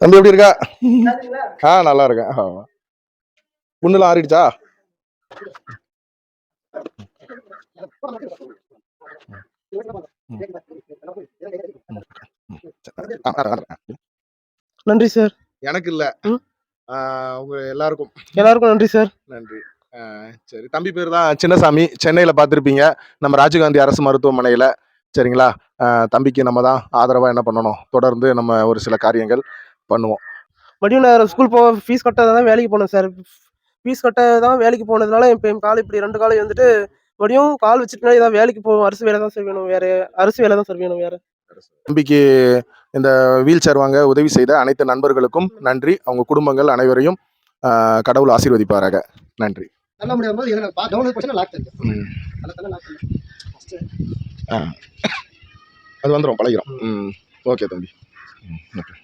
தம்பி எப்படி இருக்கா? ஆ நல்லா இருக்கேன். புண்ணுல ஆறிடுச்சா? நன்றி சார். எனக்கு இல்ல. உங்க எல்லாருக்கும். எல்லாருக்கும் நன்றி சார். நன்றி. சரி. தம்பி பேர் தான் சின்னசாமி. சென்னையில் பார்த்துருப்பீங்க. நம்ம ராஜீவ்காந்தி அரசு மருத்துவமனையில். சரிங்களா? தம்பிக்கு நம்ம தான் ஆதரவாக என்ன பண்ணணும்? தொடர்ந்து நம்ம ஒரு சில காரியங்கள் பண்ணுவோம். மதியம் நான் ஸ்கூல் போக ஃபீஸ் கட்ட தான் வேலைக்கு போனேன் சார் ஃபீஸ் கட்ட தான் வேலைக்கு போனதுனால இப்போ என் கால் இப்படி ரெண்டு காலம் வந்துட்டு மறுபடியும் கால் வச்சுட்டு ஏதாவது வேலைக்கு போகும் அரசு வேலை தான் சார் வேணும். வேற அரசு வேலை தான் சார் வேணும் வேற. தம்பிக்கு இந்த வீல் சேர் வாங்க உதவி செய்த அனைத்து நண்பர்களுக்கும் நன்றி. அவங்க குடும்பங்கள் அனைவரையும் கடவுள் ஆசீர்வதிப்பாராக. நன்றி. நல்ல முடியும் போது எனக்கு டவுன்லோட் பண்ணி லாக் தெரியும். அதில் தானே லாக் பண்ணி ஆ. அது வந்துடும் பழகிறோம் ம். ஓகே தம்பி. ஓகே.